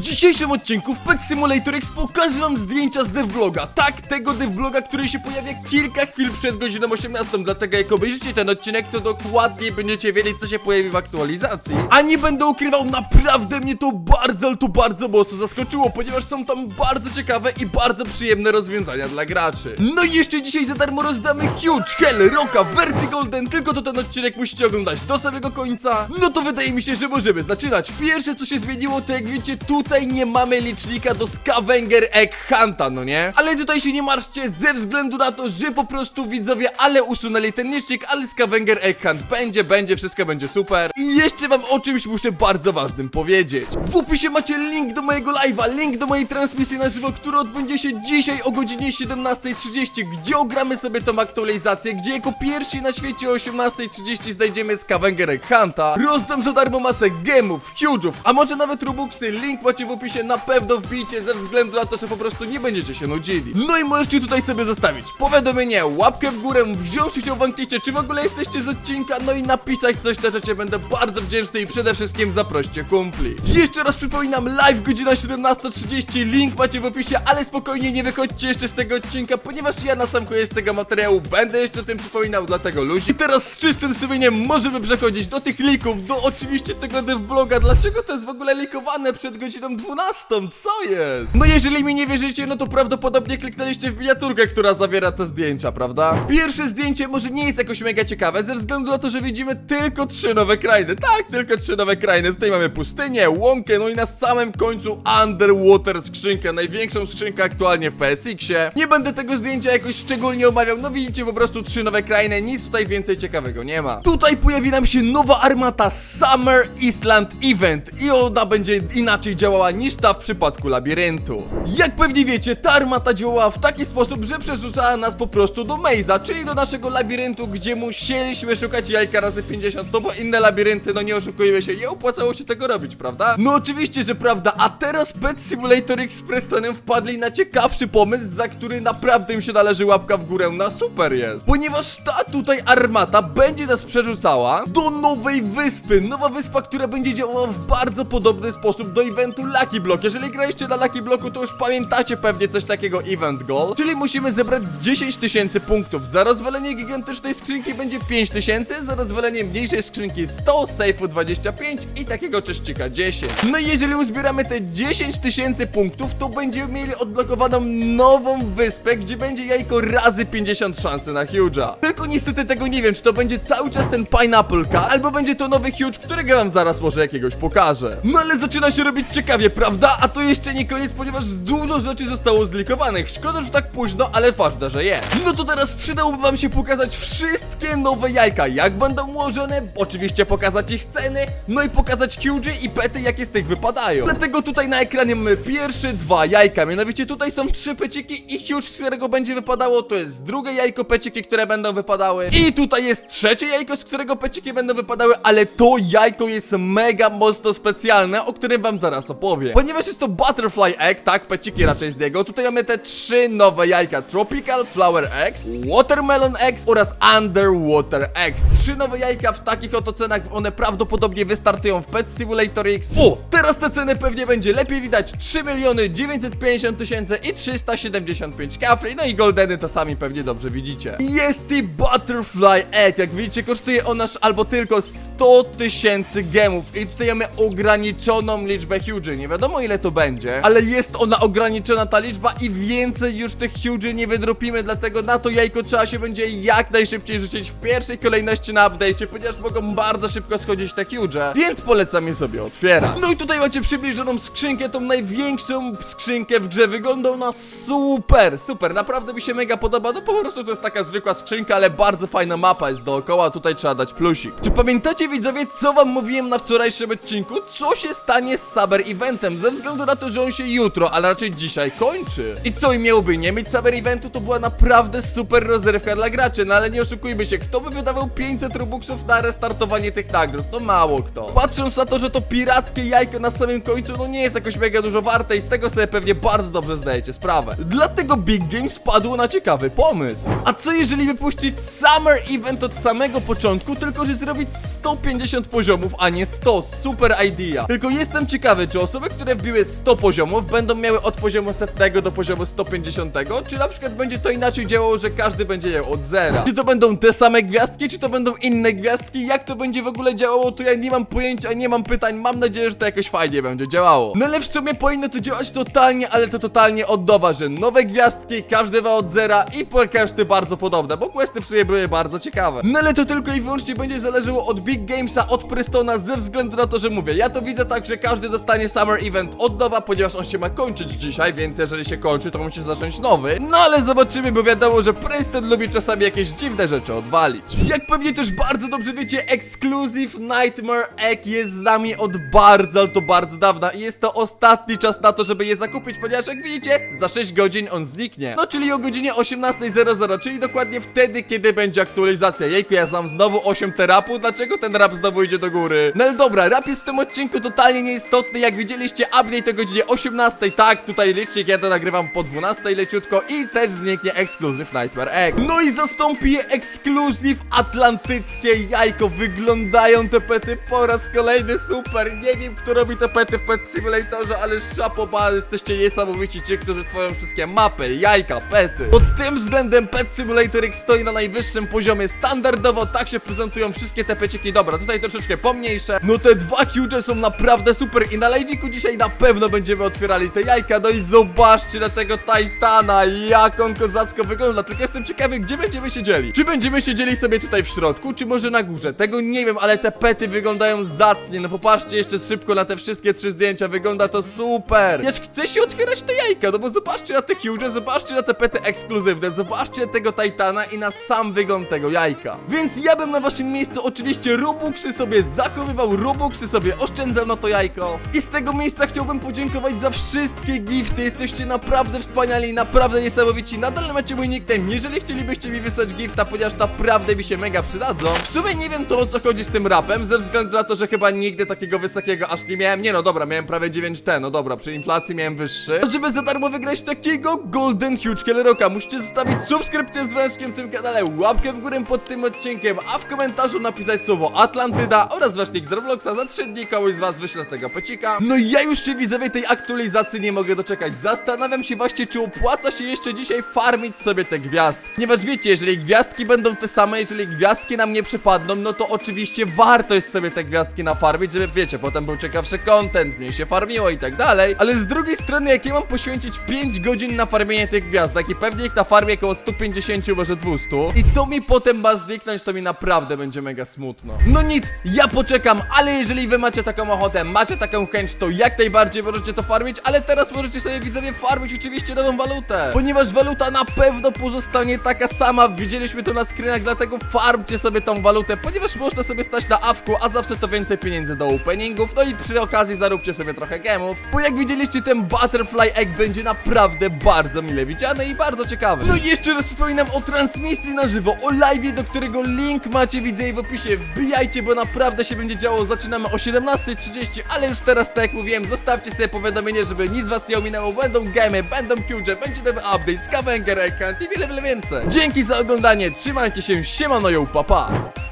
W dzisiejszym odcinku w Pet Simulator X pokażę wam zdjęcia z devloga. Tak, tego devloga, który się pojawia kilka chwil przed godziną 18. Dlatego jak obejrzycie ten odcinek, to dokładnie będziecie wiedzieć, co się pojawi w aktualizacji. A nie będę ukrywał, naprawdę mnie to bardzo, ale to bardzo mocno zaskoczyło, ponieważ są tam bardzo ciekawe i bardzo przyjemne rozwiązania dla graczy. No i jeszcze dzisiaj za darmo rozdamy Huge Hell Rocka w wersji Golden, tylko to ten odcinek musicie oglądać do samego końca. No to wydaje mi się, że możemy zaczynać. Pierwsze co się zmieniło, to jak wiecie, tutaj nie mamy licznika do Scavenger Egg Hunta, no nie? Ale tutaj się nie martwcie ze względu na to, że po prostu widzowie, ale usunęli ten licznik, ale Scavenger Egg Hunt będzie, będzie, wszystko będzie super. I jeszcze wam o czymś muszę bardzo ważnym powiedzieć. W opisie macie link do mojego live'a, link do mojej transmisji na żywo, która odbędzie się dzisiaj o godzinie 17.30, gdzie ogramy sobie tą aktualizację, gdzie jako pierwsi na świecie o 18.30 znajdziemy Scavenger Egg Hunta. Rozdam za darmo masę gemów, huge'ów, a może nawet rubuxy, link macie w opisie, na pewno wbijcie ze względu na to, że po prostu nie będziecie się nudzili. No i możecie tutaj sobie zostawić powiadomienie, łapkę w górę, wziąć udział w ankiecie, czy w ogóle jesteście z odcinka, no i napisać coś na rzeczy, będę bardzo wdzięczny i przede wszystkim zaproście kumpli. Jeszcze raz przypominam, live godzina 17.30, link macie w opisie, ale spokojnie nie wychodźcie jeszcze z tego odcinka, ponieważ ja na sam koniec tego materiału będę jeszcze o tym przypominał, dlatego ludzi. I teraz z czystym sumieniem możemy przechodzić do tych lików, do oczywiście tego devloga, dlaczego to jest w ogóle likowane przed godziną 12, co jest? No jeżeli mi nie wierzycie, no to prawdopodobnie kliknęliście w miniaturkę, która zawiera te zdjęcia, prawda? Pierwsze zdjęcie może nie jest jakoś mega ciekawe, ze względu na to, że widzimy tylko trzy nowe krainy, tak, tylko trzy nowe krainy, tutaj mamy pustynię, łąkę, no i na samym końcu Underwater skrzynkę, największą skrzynkę aktualnie w PSX-ie. Nie będę tego zdjęcia jakoś szczególnie omawiał, no widzicie po prostu trzy nowe krainy, nic tutaj więcej ciekawego nie ma. Tutaj pojawi nam się nowa armata Summer Island Event i ona będzie inaczej działała niż ta w przypadku labiryntu. Jak pewnie wiecie, ta armata działała w taki sposób, że przerzucała nas po prostu do Maze'a, czyli do naszego labiryntu, gdzie musieliśmy szukać jajka razy 50, no bo inne labirynty, no nie oszukujmy się, nie opłacało się tego robić, prawda? No oczywiście, że prawda, a teraz Pet Simulator Express Tonem wpadli na ciekawszy pomysł, za który naprawdę im się należy łapka w górę, na super jest. Ponieważ ta tutaj armata będzie nas przerzucała do nowej wyspy, nowa wyspa, która będzie działała w bardzo podobny sposób do eventu Lucky Block. Jeżeli graliście na Lucky Blocku, to już pamiętacie pewnie coś takiego Event Goal, czyli musimy zebrać 10 tysięcy punktów. Za rozwalenie gigantycznej skrzynki będzie 5 tysięcy, za rozwalenie mniejszej skrzynki 100, sejfu 25 i takiego czyszczyka 10. No i jeżeli uzbieramy te 10 tysięcy punktów, to będziemy mieli odblokowaną nową wyspę, gdzie będzie jajko razy 50 szansy na Huge'a. Tylko niestety tego nie wiem, czy to będzie cały czas ten Pineapple K, albo będzie to nowy Huge, którego wam zaraz może jakiegoś pokażę. No ale zaczyna się robić ciekawie, prawda? A to jeszcze nie koniec, ponieważ dużo rzeczy zostało zlikowanych. Szkoda, że tak późno, ale ważne, że jest. No to teraz przydałoby wam się pokazać wszystkie nowe jajka, jak będą ułożone, oczywiście pokazać ich ceny, no i pokazać Huge i pety, jakie z tych wypadają. Dlatego tutaj na ekranie mamy pierwsze dwa jajka, mianowicie tutaj są trzy peciki i Huge, z którego będzie wypadało, to jest drugie jajko peciki, które będą wypadały i tutaj jest trzecie jajko, z którego peciki będą wypadały, ale to jajko jest mega mocno specjalne, o którym wam zaraz opowiem. Ponieważ jest to Butterfly Egg, tak, peciki raczej z niego, tutaj mamy te trzy nowe jajka, Tropical Flower Eggs, Watermelon Eggs oraz Underwater Eggs. Trzy nowe jajka w takich oto cenach, one prawdopodobnie wystartują w Pet Simulator X. teraz te ceny pewnie będzie lepiej widać, 3 miliony 950 tysięcy i 375 kafli, no i goldeny to sami pewnie dobrze widzicie. Jest i Butterfly Egg, jak widzicie kosztuje on aż albo tylko 100 tysięcy gemów. I tutaj mamy ograniczoną liczbę huge, nie wiadomo ile to będzie, ale jest ona ograniczona ta liczba. I więcej już tych huge nie wydropimy, dlatego na to jajko trzeba się będzie jak najszybciej rzucić w pierwszej kolejności na update'cie, ponieważ mogą bardzo szybko schodzić te huge, więc polecam je sobie otwierać. No i tutaj macie przybliżoną skrzynkę, tą największą skrzynkę w grze, wygląda ona super, super, naprawdę mi się mega podoba, no po prostu to jest taka zwykła skrzynka, ale bardzo fajna mapa jest dookoła, tutaj trzeba dać plusik. Czy pamiętacie widzowie, co wam mówiłem na wczorajszym odcinku? Co się stanie z Saber Eventem? Ze względu na to, że on się jutro, ale raczej dzisiaj kończy. I co i miałby nie mieć Saber Eventu, to była naprawdę super rozrywka dla graczy, no ale nie oszukujmy się, kto by wydawał 500 robuxów na restartowanie tych nagród? No mało kto. Patrząc na to, że to pirackie jajko na samym końcu no nie jest jakoś mega dużo warte i z tego sobie pewnie bardzo dobrze zdajecie sprawę. Dlatego Big Game spadło na ciekawy pomysł. A co jeżeli wypuścić Summer Event od samego początku, tylko że zrobić 150 poziomów, a nie 100? Super idea. Tylko jestem ciekawy, czy osoby, które wbiły 100 poziomów będą miały od poziomu setnego do poziomu 150, czy na przykład będzie to inaczej działało, że każdy będzie miał od zera. Czy to będą te same gwiazdki, czy to będą inne gwiazdki? Jak to będzie w ogóle działało, to ja nie mam pojęcia, nie mam pytań, mam nadzieję, że to jakoś fajnie będzie działało. No ale w sumie powinno to działać totalnie, ale to totalnie od nowa, że nowe gwiazdki, każdy ma od zera i każdy bardzo podobne, bo questy w sumie były bardzo ciekawe. No ale to tylko i wyłącznie będzie zależało od Big Gamesa, od Prestona, ze względu na to, że mówię, ja to widzę tak, że każdy dostanie Summer Event od nowa, ponieważ on się ma kończyć dzisiaj, więc jeżeli się kończy, to musi zacząć nowy. No ale zobaczymy, bo wiadomo, że Preston lubi czasami jakieś dziwne rzeczy odwalić. Jak pewnie też bardzo dobrze wiecie, Exclusive Nightmare Egg jest z nami od bardzo, to bardzo dawna i jest to ostatni czas na to, żeby je zakupić, ponieważ jak widzicie, za 6 godzin on zniknie. No czyli o godzinie 18.00, czyli dokładnie wtedy, kiedy będzie aktualizacja. Jejku, ja znam znowu 8 terapu, dlaczego ten rap znowu idzie do góry? No ale dobra, rap jest w tym odcinku totalnie nieistotny, jak widzieliście, update o godzinie 18, tak, tutaj licznik, ja to nagrywam po 12 leciutko i też zniknie Exclusive Nightmare Egg. No i zastąpi je Exclusive Atlantyckie Jajko, wyglądają te pety po raz kolejny super, nie wiem kto robi te pety w Pet Simulatorze, ale szapoba, jesteście niesamowici ci, którzy tworzą wszystkie mapy, jajka, pety. Pod tym względem Pet Simulator X stoi na najwyższym poziomie, standardowo tak się prezentują wszystkie te peciki, dobra, tutaj troszeczkę pomniejsze, no te dwa huge są naprawdę super i na live'iku dzisiaj na pewno będziemy otwierali te jajka, no i zobaczcie na tego Titana, jak on kozacko wygląda, tylko jestem ciekawy, gdzie będziemy siedzieli. Czy będziemy siedzieli sobie tutaj w środku, czy może na górze, tego nie wiem, ale te pety wyglądają zacnie, no popatrzcie jeszcze szybko na te wszystkie trzy zdjęcia, wygląda to super. Ja chcę się otwierać te jajka, no bo zobaczcie na te huge, zobaczcie na te pety ekskluzywne, zobaczcie tego Titana i na sam wygląd tego jajka. Więc ja bym na waszym miejscu oczywiście Robuxy sobie zachowywał, Robuxy sobie oszczędzał na to jajko. I z tego miejsca chciałbym podziękować za wszystkie gifty, jesteście naprawdę wspaniali, naprawdę niesamowici, nadal macie mój nickname, jeżeli chcielibyście mi wysłać gifta, ponieważ naprawdę mi się mega przydadzą. W sumie nie wiem to o co chodzi z tym rapem, ze względu na to, że chyba nigdy takiego wysokiego aż nie miałem, nie no dobra, miałem prawie 9T, no dobra, przy inflacji miałem wyższy. Żeby za darmo wygrać takiego Golden Huge Killer Rocka, musicie zostawić subskrypcję z wężkiem w tym kanale, łapkę w górę pod tym odcinkiem, a w komentarzu napisać słowo Atlantyda oraz wasz nick z Robloxa, za 3 dni kogoś z was wyślę tego pecika. No i ja już się widzowie tej aktualizacji nie mogę doczekać, zastanawiam się właśnie, czy opłaca się jeszcze dzisiaj farmić sobie te gwiazdki. Ponieważ wiecie, jeżeli gwiazdki będą te same, jeżeli gwiazdki nam nie przypadną, no to oczywiście warto jest sobie te gwiazdki nafarmić, żeby wiecie, potem był ciekawszy content, mniej się farmiło i tak dalej. Ale z drugiej strony, jak ja mam poświęcić 5 godzin na farmienie tych gwiazdek i pewnie ich na farmie około 150, może 200 i to mi potem ma zniknąć, to mi naprawdę będzie mega smutno. No nic, ja poczekam, ale jeżeli wy macie taką ochotę, macie taką chęć, to jak najbardziej możecie to farmić, ale teraz możecie sobie widzowie farmić oczywiście nową walutę, ponieważ waluta na pewno pozostanie taka sama, widzieliśmy to na screenach, dlatego farmcie sobie tą walutę, ponieważ można sobie stać na awku, a zawsze to więcej pieniędzy do openingów, no i przy okazji zaróbcie sobie trochę gemów, bo jak widzieliście ten Butterfly Egg będzie naprawdę bardzo mile widziany i bardzo ciekawy. No i jeszcze raz wspominam o transmisji na żywo, o live, do którego link macie widzę w opisie, wbijajcie, bo naprawdę się będzie działo, zaczynamy o 17.30, ale już teraz tak jak mówiłem, zostawcie sobie powiadomienie, żeby nic was nie ominęło, będą gemy, będą huge, będzie nowy update, scavenger account i wiele, wiele więcej. Dzięki za oglądanie, trzymajcie się, siemano, yo, papa! Pa.